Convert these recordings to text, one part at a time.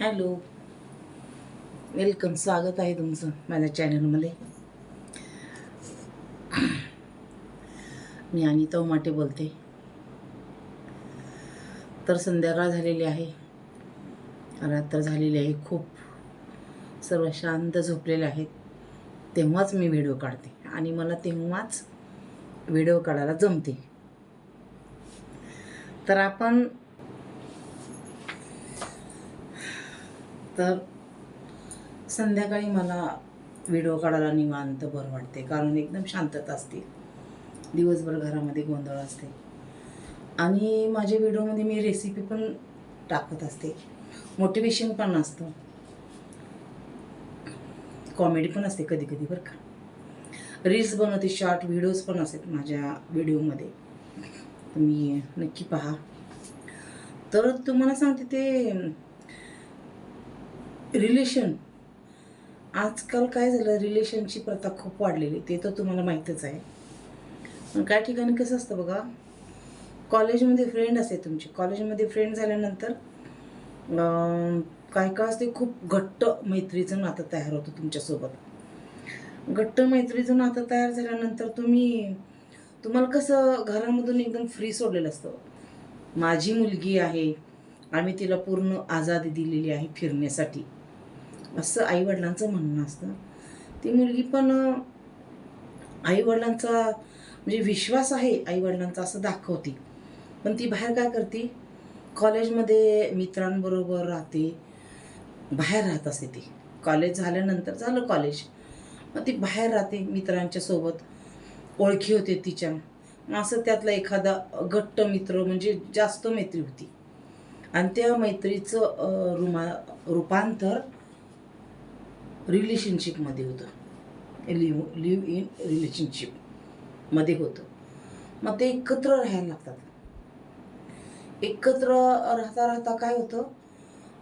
Hello. Welcome स्वागत आहे तुमचं माझ्या चॅनलमध्ये. मी अनिता उमाटे बोलते. तर संध्याकाळ झालेली आहे. रात्र झालेली आहे खूप. सर्व शांत झोपलेले आहेत. तेव्हाच मी व्हिडिओ काढते आणि मला तेव्हाच व्हिडिओ काढायला जमते. तर आपण तर संध्याकाळी मला व्हिडिओ काढायला निवांत बरं वाटते कारण एकदम शांतता असते. दिवसभर घरामध्ये गोंधळ असते. आणि माझ्या व्हिडिओमध्ये मी रेसिपी पण टाकत असते. मोटिवेशन पण असतं. कॉमेडी पण असते कधी कधी बरं का. रील्स बनवते शॉर्ट व्हिडिओज पण असतात माझ्या व्हिडिओमध्ये. तुम्ही नक्की पहा. तर तुम्हाला सांगते ते रिलेशन. आजकाल काय झालं रिलेशनची प्रथा खूप वाढलेली ते तर तुम्हाला माहीतच आहे. पण काय ठिकाणी कसं असतं बघा कॉलेजमध्ये फ्रेंड असते तुमची. कॉलेजमध्ये फ्रेंड झाल्यानंतर काय काय असते खूप घट्ट मैत्रीचं नातं तयार होतं तुमच्यासोबत. घट्ट मैत्रीचं नातं तयार झाल्यानंतर तुम्ही तुम्हाला कसं घरामधून एकदम फ्री सोडलेलं असतं. माझी मुलगी आहे आम्ही तिला पूर्ण आझादी दिलेली आहे फिरण्यासाठी. असं आईवडिलांचं म्हणणं असतं. ती मुलगी पण आईवडिलांचा म्हणजे विश्वास आहे आईवडिलांचा असं दाखवते. पण ती बाहेर काय करते? कॉलेजमध्ये मित्रांबरोबर राहते. बाहेर राहत असते ती. कॉलेज झाल्यानंतर झालं कॉलेज. मग ती बाहेर राहते मित्रांच्या सोबत. ओळखी होते तिच्या. मग असं त्यातला एखादा घट्ट मित्र म्हणजे जास्त मैत्री होती. आणि त्या मैत्रीचं रुमा रूपांतर रिलेशनशिपमध्ये होतं. लिव्ह लिव्ह इन रिलेशनशिपमध्ये होतं. मग ते एकत्र राहायला लागतात. एकत्र राहता राहता काय होतं?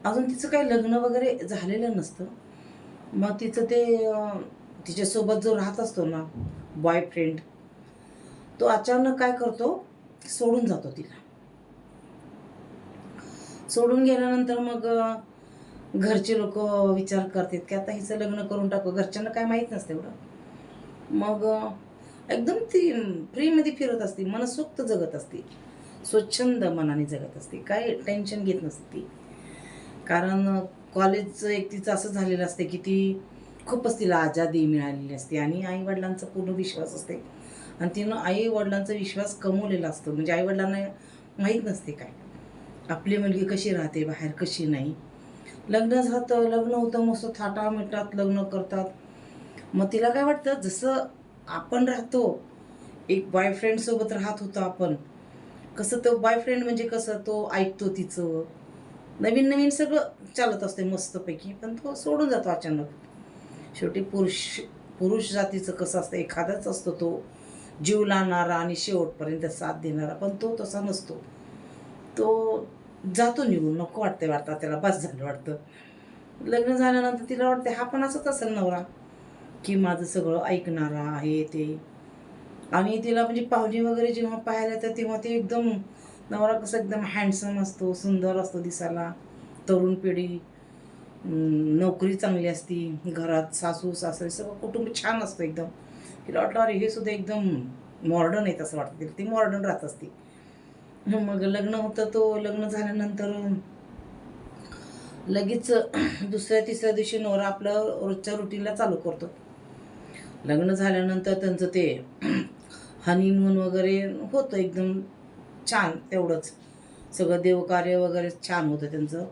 अजून तिचं काही लग्न वगैरे झालेलं नसतं. मग तिचं ते तिच्यासोबत जो राहत असतो ना बॉयफ्रेंड तो अचानक काय करतो? सोडून जातो तिला. सोडून गेल्यानंतर मग घरचे लोक विचार करतात की आता हिचं लग्न करून टाकू. घरच्यांना काय माहीत नसतं एवढं. मग एकदम ती फ्रीमध्ये फिरत असते. मनसोक्त जगत असते. स्वच्छंद मनाने जगत असते. काय टेन्शन घेत नसते कारण कॉलेजचं एक तिचं असं झालेलं असते की ती खूपच तिला आजादी मिळालेली असते आणि आईवडिलांचा पूर्ण विश्वास असते. आणि तिनं आईवडिलांचा विश्वास कमवलेला असतो. म्हणजे आईवडिलांना माहीत नसते काय. आपली मुलगी कशी राहते बाहेर कशी नाही. लग्न झालं लग्न होतं मस्त थाटामिटात लग्न करतात. मग तिला काय वाटतं जसं आपण राहतो एक बॉयफ्रेंडसोबत राहत होतो आपण कसं तो बॉयफ्रेंड म्हणजे कसं तो ऐकतो तिचं. नवीन नवीन सगळं चालत असते मस्तपैकी पण तो सोडून जातो अचानक. शेवटी पुरुष पुरुष जातीचं कसं असतं एखादाच असतो तो जीव लावणारा आणि शेवटपर्यंत साथ देणारा पण तो तसा नसतो. तो जातो निघून नको वाटते वाटतं त्याला बस झालं वाटतं. लग्न झाल्यानंतर तिला वाटते हा पण असंच असेल नवरा. की माझं सगळं ऐकणारा आहे ते. आणि तिला म्हणजे पाहुणे वगैरे जेव्हा पाहायला येतात तेव्हा ते एकदम नवरा कसं एकदम हँडसम असतो सुंदर असतो दिसायला. तरुण पिढी नोकरी चांगली असती घरात सासू सासरे सगळं कुटुंब छान असतं एकदम. तिला वाटलं अरे हे सुद्धा एकदम मॉडर्न आहे असं वाटतं तिला. ती मॉडर्न राहत असते. मग लग्न होतं तो लग्न झाल्यानंतर लगेच दुसऱ्या तिसऱ्या दिवशी नवरा आपलं रोजच्या रुटीनला चालू करतो. लग्न झाल्यानंतर त्यांचं ते हनीमून वगैरे होतं एकदम छान तेवढंच. सगळं देवकार्य वगैरे छान होतं त्यांचं.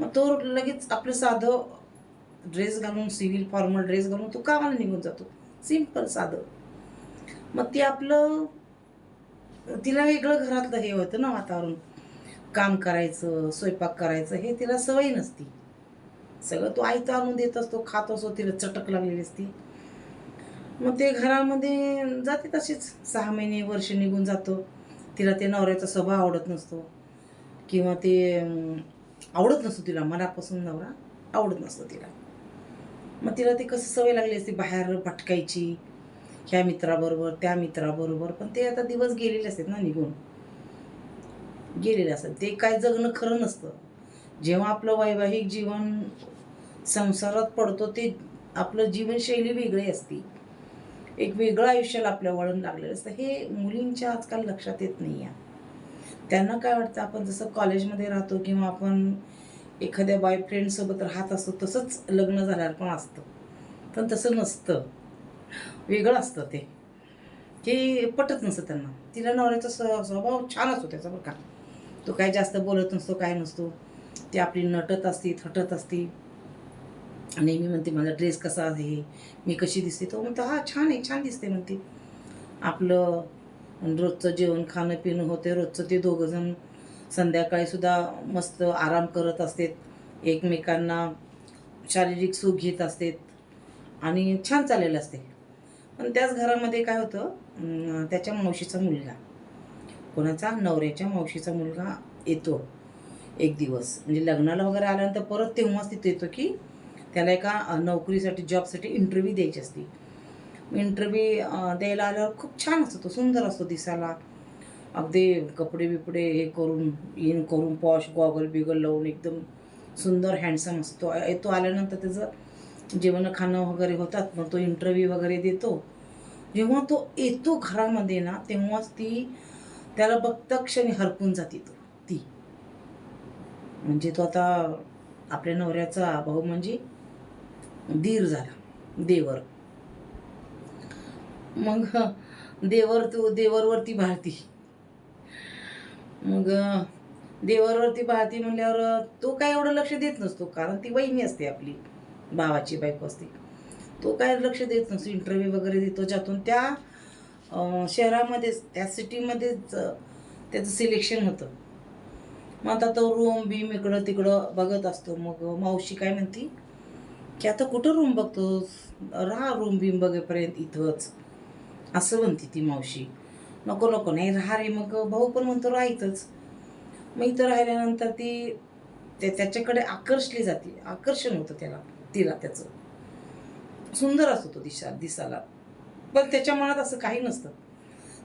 मग तो लगेच आपलं साधं ड्रेस घालून सिव्हिल फॉर्मल ड्रेस घालून तो कामाला निघून जातो. सिंपल साधं. मग ते आपलं तिला वेगळं घरातलं हे होतं ना वातावरण. काम करायचं स्वयंपाक करायचं हे तिला सवय नसती. सगळं तो आयतं आणून देत असतो खात असतो तिला चटक लागलेली असती. मग ते घरामध्ये जाते तशीच. सहा महिने वर्ष निघून जातो. तिला ते नवऱ्याचा स्वभाव आवडत नसतो. किंवा ते आवडत नसतो तिला. मनापासून नवरा आवडत नसतो तिला. मग तिला ते कसं सवय लागली असते? बाहेर भटकायची ह्या मित्राबरोबर त्या मित्राबरोबर पण ते आता दिवस गेलेले असतात ना निघून. गेलेले असतात. ते काय जगणं खरं नसतं. जेव्हा आपलं वैवाहिक जीवन संसारात पडतो ते आपलं जीवनशैली वेगळी असते. एक वेगळं आयुष्याला आपल्या वळण लागलेलं असतं. हे मुलींच्या आजकाल लक्षात येत नाही आहे त्यांना काय वाटतं आपण जसं कॉलेजमध्ये राहतो किंवा आपण एखाद्या बॉयफ्रेंडसोबत राहत असतो तसंच लग्न झाल्यावर पण असतं. पण तसं नसतं. वेगळं असतं ते. की पटत नसतं त्यांना. तिला नवऱ्याचा स स्वभाव छान असतो त्याचा बरं का. तो काय जास्त बोलत नसतो काय नसतो. ती आपली नटत असती थटत असती. आणि मी म्हणते माझा ड्रेस कसा आहे? मी कशी दिसते? तो म्हणतो हा छान आहे छान दिसते म्हणते. आपलं रोजचं जेवण खाणं पिणं होते. रोजचं ते दोघंजण संध्याकाळीसुद्धा मस्त आराम करत असतात. एकमेकांना शारीरिक सुख घेत असतात. आणि छान चाललेलं असते. पण त्याच घरामध्ये काय होतं त्याच्या मावशीचा मुलगा. कोणाचा? नवऱ्याच्या मावशीचा मुलगा येतो एक दिवस. म्हणजे लग्नाला वगैरे आल्यानंतर परत तेव्हाच तिथे येतो की त्याला एका नोकरीसाठी जॉबसाठी इंटरव्ह्यू द्यायची असते. इंटरव्ह्यू द्यायला आल्यावर खूप छान असतो तो सुंदर असतो दिसायला. अगदी कपडे बिपडे हे करून इन करून पॉश गॉगल बिगल लावून एकदम सुंदर हँडसम असतो. येतो आल्यानंतर त्याचं जेवण खाणं वगैरे होतात मग तो इंटरव्ह्यू वगैरे देतो. जेव्हा तो येतो घरामध्ये ना तेव्हाच ती त्याला बघता क्षणी हरपून जाते तो ती. म्हणजे तो आता आपल्या नवऱ्याचा भाऊ म्हणजे दीर झाला देवर. मग देवर तू देवरवरती भारती मग देवरवरती भारती म्हणल्यावर तो काय एवढं लक्ष देत नसतो कारण ती वहिनी असते आपली भावाची बायको असते. तो काय लक्ष देत नसतो इंटरव्ह्यू वगैरे देतो ज्यातून त्या शहरामध्येच त्या सिटीमध्येच त्याचं सिलेक्शन होतं. मग आता तो रूम बीम इकडं तिकडं बघत असतो. मग मावशी काय म्हणती की आता कुठं रूम बघतोस? राहा रूम बीम बघेपर्यंत इथंच. असं म्हणते ती मावशी. नको नको नाही राहा रे मग भाऊ पण म्हणतो राहा मग इथं राहिल्यानंतर ती त्याच्याकडे आकर्षली जाते. आकर्षण होतं त्याला तिला त्याचं. सुंदर असतो तो दिशा दिसाला पण त्याच्या मनात असं काही नसतं.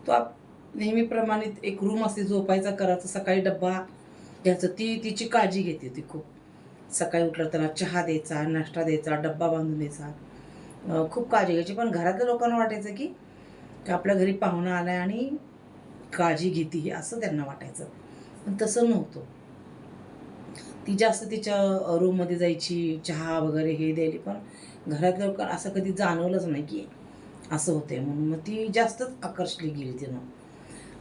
तो आप नेहमीप्रमाणे एक रूम असते झोपायचा करायचा सकाळी डब्बा घ्यायचं. ती तिची काळजी घेते ती खूप. सकाळी उठलं त्याला चहा द्यायचा नाश्ता द्यायचा डब्बा बांधून द्यायचा. खूप काळजी घ्यायची. पण घरातल्या लोकांना वाटायचं की आपल्या घरी पाहुणा आलाय आणि काळजी घेते असं त्यांना वाटायचं. पण तसं नव्हतं. ती जास्त तिच्या रूममध्ये जायची चहा वगैरे हे द्यायली पण घरातल्या लोकांना असं कधी जाणवलंच नाही की असं होतंय म्हणून. मग ती जास्तच आकर्षली गेली तिनं.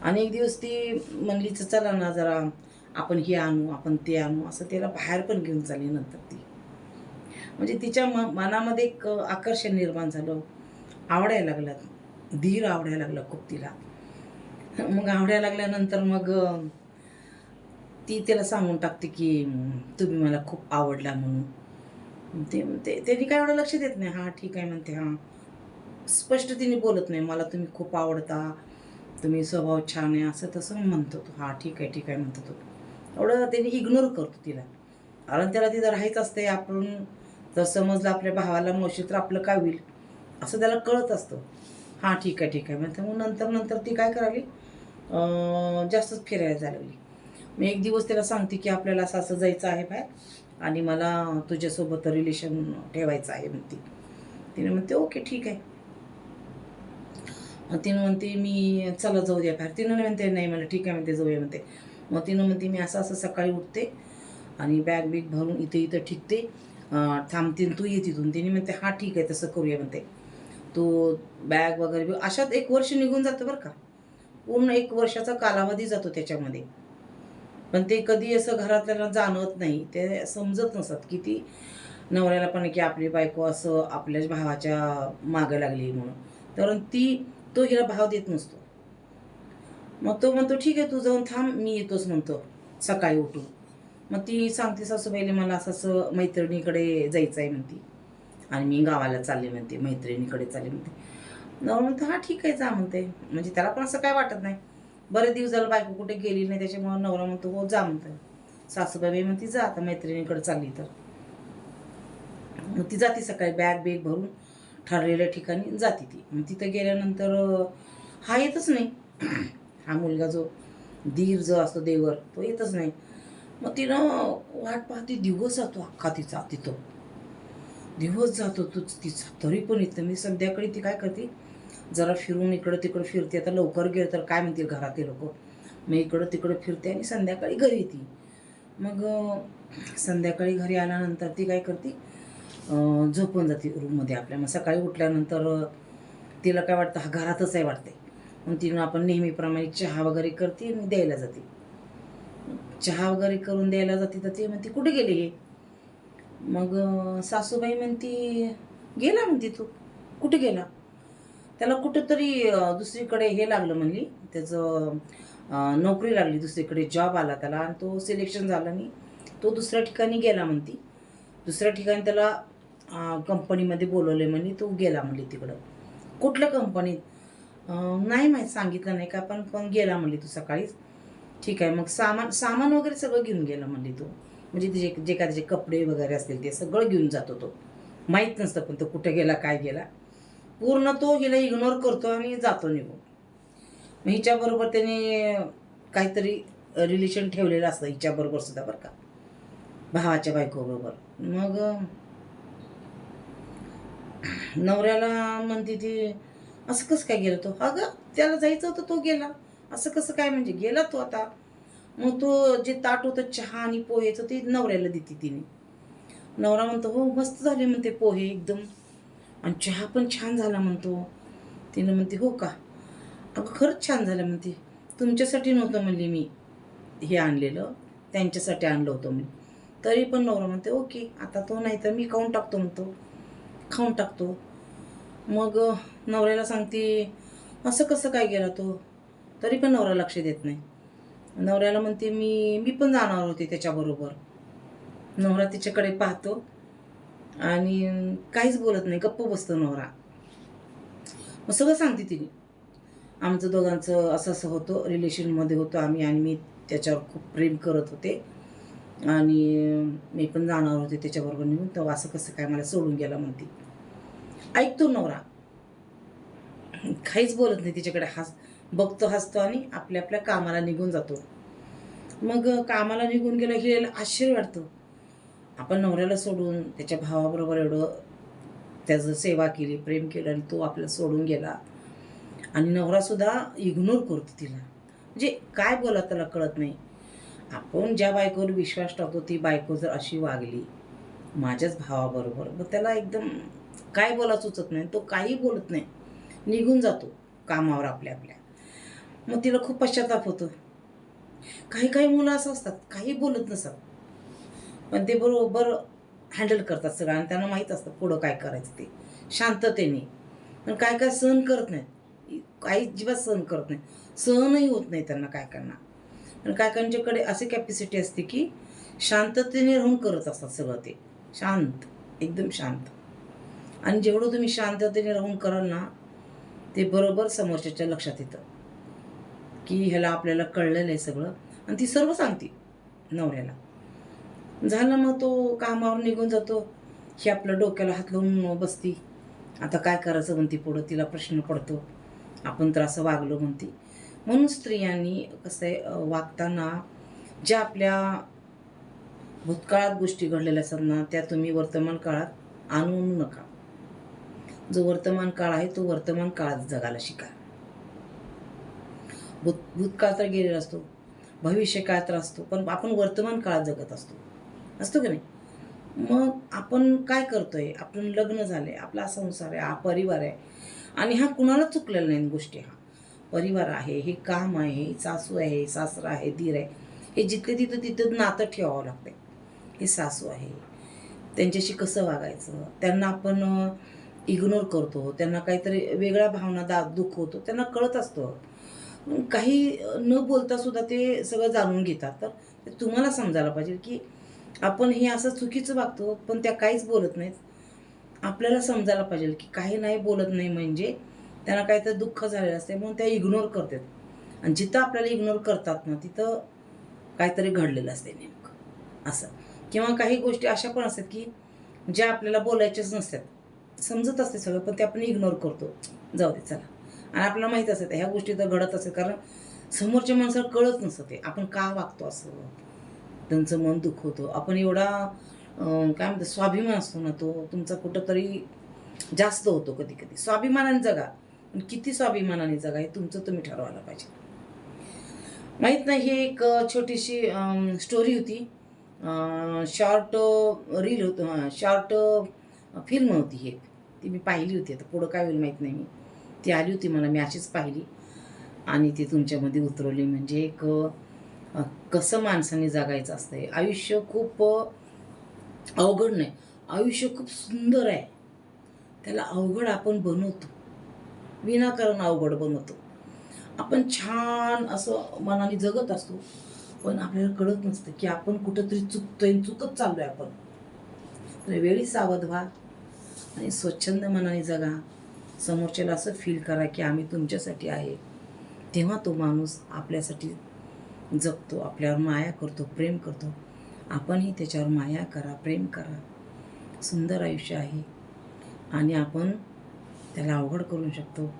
आणि एक दिवस ती म्हणली चला ना जरा आपण हे आणू आपण ते आणू. असं त्याला बाहेर पण घेऊन चालली नंतर ती. म्हणजे तिच्या म मनामध्ये एक आकर्षण निर्माण झालं. आवडायला लागलं. धीर आवडायला लागलं खूप तिला. मग आवडायला लागल्यानंतर मग ती त्याला सांगून टाकते की तुम्ही मला खूप आवडला म्हणून. ते ते त्यांनी काय एवढं लक्ष देत नाही. हां ठीक आहे म्हणते हां. स्पष्ट तिने बोलत नाही मला तुम्ही खूप आवडता तुम्ही स्वभाव छान आहे असं तसं म्हणतो तो. हां ठीक आहे ठीक आहे म्हणतो तो. एवढं त्यांनी इग्नोर करतो तिला. कारण त्याला तिथं राहायचं असते आपण जर समजलं आपल्या भावाला मावशी तर आपलं काय होईल? असं त्याला कळत असतं. हां ठीक आहे ठीक आहे म्हणते. मग नंतर नंतर ती काय करावी? जास्तच फिरायला जायला लागली मग एक दिवस त्याला सांगते की आपल्याला असं असं जायचं आहे बाहेर. आणि मला तुझ्यासोबत रिलेशन ठेवायचं आहे म्हणते. तिने म्हणते ओके ठीक आहे. मग तिनं म्हणते मी चला जाऊ द्या बाहेर. तिनं म्हणते नाही मला ठीक आहे म्हणते जाऊया म्हणते. मग तिनं म्हणते मी असं असं सकाळी उठते आणि बॅग बिग भरून इथे इथं ठिकते. थांबते तू ये तिथून. तिने म्हणते हा ठीक आहे तसं करूया म्हणते. तू बॅग वगैरे अशात एक वर्ष निघून जातं बरं का. पूर्ण एक वर्षाचा कालावधी जातो त्याच्यामध्ये. पण ते कधी असं घरातल्याला जाणवत नाही ते समजत नसत की ती नवऱ्याला पण की आपली बायको असं आपल्याच भावाच्या मागं लागली म्हणून. तर ती तो हिला भाव देत नसतो. मग तो म्हणतो ठीक आहे तू जाऊन थांब मी येतोच म्हणतो सकाळी उठून. मग ती सांगते सासूबाईले मला असं असं मैत्रिणीकडे जायचं आहे म्हणते. आणि मी गावाला चालले म्हणते मैत्रिणीकडे चालले म्हणते. नवरा म्हणतो हा ठीक आहे जा म्हणते. म्हणजे त्याला पण असं काय वाटत नाही. बरेच दिवस झालं बायको कुठे गेली नाही त्याच्यामुळे नवरा म्हणतो हो जा म्हणतो सासूबाई म्हणते जा आता मैत्रिणीकडे चालली तर. मग ती जाते सकाळी बॅग बेग भरून ठरलेल्या ठिकाणी जाते ती. मग तिथं गेल्यानंतर हा येतच नाही. हा मुलगा जो धीर जो असतो देवर तो येतच नाही. मग तिनं वाट पाहते दिवस जातो अख्खा तिचा तिथं. दिवस जातो तूच तिचा. तरी पण इथं मी संध्याकाळी ती काय करते जरा फिरून इकडं तिकडं फिरते आता लवकर गेलं तर काय म्हणतील घरातील लोक? मग इकडं तिकडं फिरते आणि संध्याकाळी घरी येते. मग संध्याकाळी घरी आल्यानंतर ती काय करते? झोपून जाते रूममध्ये आपल्या. मग सकाळी उठल्यानंतर तिला काय वाटतं? हा घरातच आहे वाटते मग तिनं आपण नेहमीप्रमाणे चहा वगैरे करते आणि द्यायला जाते. चहा वगैरे करून द्यायला जाते तर ती म्हणते कुठे गेली हे? मग सासूबाई म्हणती गेला म्हणते तू. कुठे गेला? त्याला कुठंतरी दुसरीकडे हे लागलं म्हणली त्याचं नोकरी लागली दुसरीकडे जॉब आला त्याला आणि तो सिलेक्शन झाला नाही तो दुसऱ्या ठिकाणी गेला म्हणती. दुसऱ्या ठिकाणी त्याला कंपनीमध्ये बोलवले म्हणे तो गेला म्हणली तिकडं. कुठल्या कंपनीत नाही माहीत सांगितलं नाही का पण पण गेला म्हणली तू सकाळीच. ठीक आहे मग सामान सामान वगैरे सगळं घेऊन गेला म्हणली तो. म्हणजे तिचे जे काय त्याचे कपडे वगैरे असतील ते सगळं घेऊन जातो तो. माहीत नसतं पण तो कुठं गेला काय गेला. पूर्ण तो हिला इग्नोर करतो आणि जातो निघून. मग हिच्याबरोबर त्याने काहीतरी रिलेशन ठेवलेलं असतं हिच्याबरोबर सुद्धा बरं का. भावाच्या बायकोबरोबर. मग नवऱ्याला म्हणते ती असं कसं काय गेला तो? अगं त्याला जायचं होतं तो गेला. असं कसं काय? म्हणजे गेला तो आता. मग तो जे ताट होतं चहा आणि पोहेचं ते नवऱ्याला देते तिने. नवरा म्हणतो हो मस्त झाले म्हणते पोहे एकदम. आणि चहा पण छान झाला म्हणतो. तिनं म्हणते हो का? अगं खरंच छान झालं म्हणते. तुमच्यासाठी नव्हतं म्हणले मी. हे आणलेलं त्यांच्यासाठी आणलं होतं मी तरी पण नवरा म्हणते ओके आता तो नाही तर मी खाऊन टाकतो म्हणतो. खाऊन टाकतो. मग नवऱ्याला सांगते असं कसं काय गेला तो? तरी पण नवरा लक्ष देत नाही. नवऱ्याला म्हणते मी मी पण जाणार होते त्याच्याबरोबर. नवरा तिच्याकडे पाहतो आणि काहीच बोलत नाही गप्प बसतो नवरा. मग सगळं सांगते तिने. आमचं दोघांचं असं असं होतं रिलेशनमध्ये होतो आम्ही आणि मी त्याच्यावर खूप प्रेम करत होते. आणि मी पण जाणार होते त्याच्याबरोबर निघून तेव्हा असं कसं काय मला सोडून गेला म्हणते. ऐकतो नवरा. काहीच बोलत नाही तिच्याकडे हस बघतो हसतो आणि आपल्या आपल्या कामाला निघून जातो. मग कामाला निघून गेला की आश्चर्य वाटतं. आपण नवऱ्याला सोडून त्याच्या भावाबरोबर एवढं त्याचं सेवा केली प्रेम केलं आणि तो आपल्याला सोडून गेला. आणि नवरासुद्धा इग्नोर करतो तिला. म्हणजे काय बोला त्याला कळत नाही. आपण ज्या बायकोवर विश्वास टाकतो ती बायको जर अशी वागली माझ्याच भावाबरोबर मग त्याला एकदम काय बोला सुचत नाही. तो काही बोलत नाही. निघून जातो कामावर आपल्या आपल्या. मग तिला खूप पश्चाताप होतो. काही काही मुलं असं असतात काही बोलत नसतात. पण ते बरोबर हँडल करतात सगळं आणि त्यांना माहीत असतं पुढं काय करायचं ते. शांततेने. पण काय काय सहन करत नाहीत. काही अजिबात सहन करत नाही सहनही होत नाही त्यांना काय करणार. पण काय काहींच्याकडे अशी कॅपॅसिटी असते की शांततेने राहून करत असतात सगळं ते. शांत. एकदम शांत. आणि जेवढं तुम्ही शांततेने राहून कराल ना ते बरोबर समोरच्याच्या लक्षात येतं. की ह्याला आपल्याला कळलेलं आहे सगळं. आणि ती सर्व सांगते नवऱ्याला. झालं मग तो कामावर निघून जातो. ही आपल्या डोक्याला हात लावून बसती. आता काय करायचं म्हणते पुढं? तिला प्रश्न पडतो. आपण तर असं वागलो म्हणते. म्हणून स्त्रियांनी कसं आहे वागताना ज्या आपल्या भूतकाळात गोष्टी घडलेल्या असतात ना त्या तुम्ही वर्तमान काळात आणू नका. जो वर्तमान काळ आहे तो वर्तमान काळात जगायला शिका. भूत भूतकाळ तर गेलेला असतो. भविष्य काळ तर असतो. पण आपण वर्तमान काळात जगत असतो. असतो की नाही? मग आपण काय करतोय? आपण लग्न झाले आपला संसार आहे हा परिवार आहे. आणि हा कुणाला चुकलेला नाही गोष्टी हा. परिवार आहे हे काम आहे सासू आहे सासरा आहे दीर आहे. हे जिथे तिथं तिथं नातं ठेवावं लागतंय. हे सासू आहे. त्यांच्याशी कसं वागायचं? त्यांना आपण इग्नोर करतो. त्यांना काहीतरी वेगळ्या भावना दा दुःख होतो त्यांना कळत असतं. काही न बोलता सुद्धा ते सगळं जाणून घेतात. तर ते तुम्हाला समजायला पाहिजे की आपण हे असं चुकीचं वागतो पण त्या काहीच बोलत नाहीत. आपल्याला समजायला पाहिजे की काही नाही बोलत नाही म्हणजे त्यांना काहीतरी दुःख झालेलं असते म्हणून त्या इग्नोर करतात. आणि जिथं आपल्याला इग्नोर करतात ना तिथं काहीतरी घडलेलं असते नेमकं. असं. किंवा काही गोष्टी अशा पण असतात की ज्या आपल्याला बोलायच्याच नसतात. समजत असते सगळं पण ते आपण इग्नोर करतो. जाऊ दे चला. आणि आपल्याला माहीत असतं ह्या गोष्टी तर घडत असतात. कारण समोरच्या माणसाला कळत नसतं ते. आपण का वागतो असं? त्यांचं मन दुखवतो आपण एवढा काय म्हणतो स्वाभिमान असतो ना तो तुमचा कुठंतरी जास्त होतो कधी कधी स्वाभिमानाने जगा. पण किती स्वाभिमानाने जगा हे तुमचं तुम्ही ठरवायला पाहिजे. माहीत नाही ही एक छोटीशी स्टोरी होती. शॉर्ट रील होतं शॉर्ट फिल्म होती एक. ती मी पाहिली होती आता पुढं काय होईल माहीत नाही मी. ती आली होती मला मी अशीच पाहिली. आणि ती तुमच्यामध्ये उतरवली. म्हणजे एक कसं माणसाने जगायचं असतंय? आयुष्य खूप अवघड नाही. आयुष्य खूप सुंदर आहे. त्याला अवघड आपण बनवतो. विनाकारण अवघड बनवतो. आपण छान असं मनाने जगत असतो पण आपल्याला कळत नसतं की आपण कुठंतरी चुकतोय आणि चुकत चाललोय आपण. तर वेळी सावध व्हा आणि स्वच्छंद मनाने जगा. समोरच्याला असं फील करा की आम्ही तुमच्यासाठी आहे. तेव्हा तो माणूस आपल्यासाठी जगतो आपल्यावर माया करतो प्रेम करतो. आपणही त्याच्यावर माया करा प्रेम करा. सुंदर आयुष्य आहे. आणि आपण त्याला अवघड करू शकतो.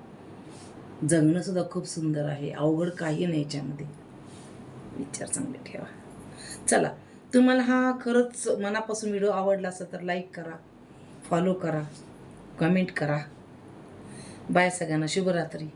जगणंसुद्धा खूप सुंदर आहे. अवघड काही नाही याच्यामध्ये. विचार चांगले ठेवा. चला तुम्हाला हा खरंच मनापासून व्हिडिओ आवडला असेल तर लाईक करा फॉलो करा कमेंट करा. बाय सगळ्यांना. शुभरात्री.